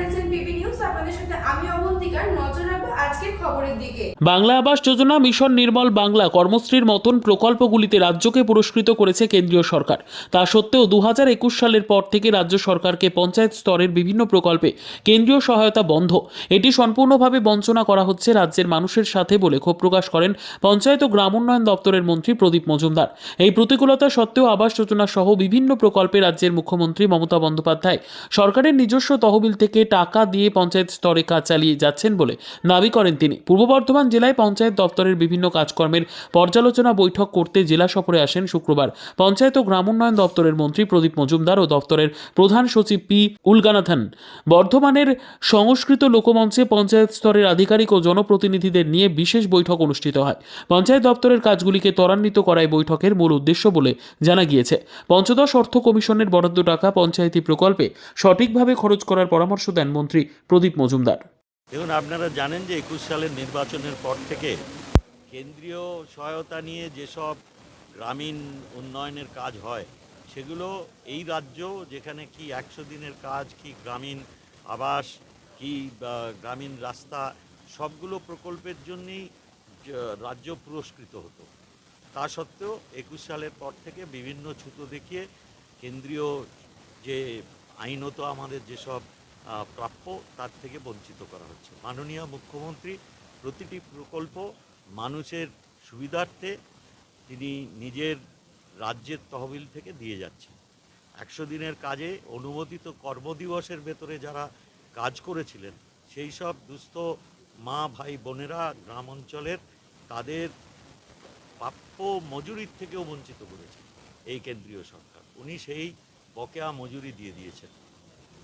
দেখছেন PB news Bangla Awas Yojana, mission Nirmal Bangla কর্মশ্রীর মতন প্রকল্পগুলিতে রাজ্যকে পুরস্কৃত করেছে কেন্দ্রীয় সরকার। তা সত্ত্বেও দু হাজার একুশ সালের পর থেকে রাজ্য সরকারকে পঞ্চায়েত স্তরের বিভিন্ন প্রকল্পে কেন্দ্রীয় সহায়তা বন্ধ। এটি সম্পূর্ণভাবে বঞ্চনা করা হচ্ছে রাজ্যের মানুষের সাথে বলে ক্ষোভ প্রকাশ করেন পঞ্চায়েত ও গ্রাম উন্নয়ন দপ্তরের মন্ত্রী প্রদীপ মজুমদার। এই প্রতিকূলতা সত্ত্বেও আবাস যোজনা সহ বিভিন্ন প্রকল্পে রাজ্যের মুখ্যমন্ত্রী মমতা বন্দ্যোপাধ্যায় সরকারের নিজস্ব তহবিল থেকে টাকা দিয়ে পঞ্চায়েত স্তরে কাজ চালিয়ে যাচ্ছেন বলে দাবি করেন তিনি। পূর্ব বর্ধমান জেলায় পঞ্চায়েত দপ্তরের বিভিন্ন কাজকর্মের পর্যালোচনা বৈঠক করতে জেলা সফরে আসেন শুক্রবার। পঞ্চায়েত ও গ্রাম উন্নয়ন দপ্তরের মন্ত্রী প্রদীপ মজুমদার ও দপ্তরের প্রধান সচিব পি উলগানাথন। বর্ধমানের সংস্কৃত লোকমঞ্চে পঞ্চায়েত স্তরের আধিকারিক ও জনপ্রতিনিধিদের নিয়ে বিশেষ বৈঠক অনুষ্ঠিত হয়। পঞ্চায়েত দপ্তরের কাজগুলিকে ত্বরান্বিত করাই বৈঠকের মূল উদ্দেশ্য বলে জানা গিয়েছে। পঞ্চদশ অর্থ কমিশনের বরাদ্দ টাকা পঞ্চায়েতি প্রকল্পে সঠিকভাবে খরচ করার পরামর্শ দেন মন্ত্রী প্রদীপ মজুমদার। দেখুন, আপনারা জানেন যে একুশ সালের নির্বাচনের পর থেকে কেন্দ্রীয় সহায়তা নিয়ে যেসব গ্রামীণ উন্নয়নের কাজ হয়, সেগুলো এই রাজ্য যেখানে কি একশো দিনের কাজ, কি গ্রামীণ আবাস, কি গ্রামীণ রাস্তা, সবগুলো প্রকল্পের জন্যেই রাজ্য পুরস্কৃত হতো। তা সত্ত্বেও একুশ সালের পর থেকে বিভিন্ন ছুতো দেখিয়ে কেন্দ্রীয় যে আইনত আমাদের যেসব প্রাপ্য তার থেকে বঞ্চিত করা হচ্ছে। মাননীয় মুখ্যমন্ত্রী প্রতিটি প্রকল্প মানুষের সুবিধার্থে তিনি নিজের রাজ্যের তহবিল থেকে দিয়ে যাচ্ছেন। একশো দিনের কাজে অনুমোদিত কর্মদিবসের ভেতরে যারা কাজ করেছিলেন, সেই সব দুস্থ মা, ভাই, বোনেরা গ্রাম অঞ্চলের তাদের প্রাপ্য মজুরির থেকেও বঞ্চিত করেছে এই কেন্দ্রীয় সরকার। উনি সেই বকেয়া মজুরি দিয়ে দিয়েছেন।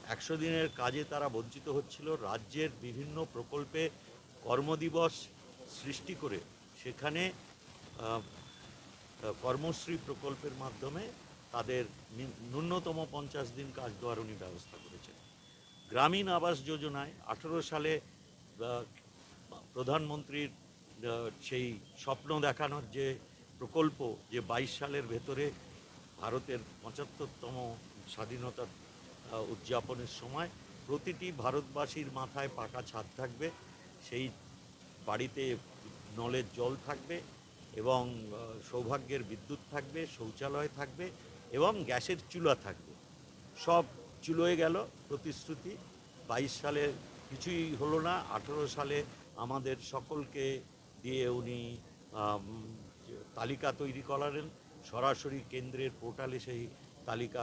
একশো দিনের কাজে তারা বঞ্চিত হচ্ছিল। রাজ্যের বিভিন্ন প্রকল্পে কর্মদিবস সৃষ্টি করে সেখানে কর্মশ্রী প্রকল্পের মাধ্যমে তাদের ন্যূনতম পঞ্চাশ দিন কাজ দেওয়ার উনি ব্যবস্থা করেছেন। গ্রামীণ আবাস যোজনায় আঠেরো সালে প্রধানমন্ত্রীর সেই স্বপ্ন দেখানোর যে প্রকল্প যে বাইশ সালের ভেতরে ভারতের পঁচাত্তরতম স্বাধীনতা আহ, উদযাপনের সময় প্রতিটি ভারতবাসীর মাথায় পাকা ছাদ থাকবে, সেই বাড়িতে নলের জল থাকবে এবং সৌভাগ্যের বিদ্যুৎ থাকবে, শৌচালয় থাকবে এবং গ্যাসের চুলা থাকবে। সব চুলোয় গেল প্রতিশ্রুতি। বাইশ সালে কিছুই হলো না, আঠেরো সালে আমাদের সকলকে দিয়ে উনি তালিকা তৈরি করালেন। সরাসরি কেন্দ্রের পোর্টালে সেই তালিকা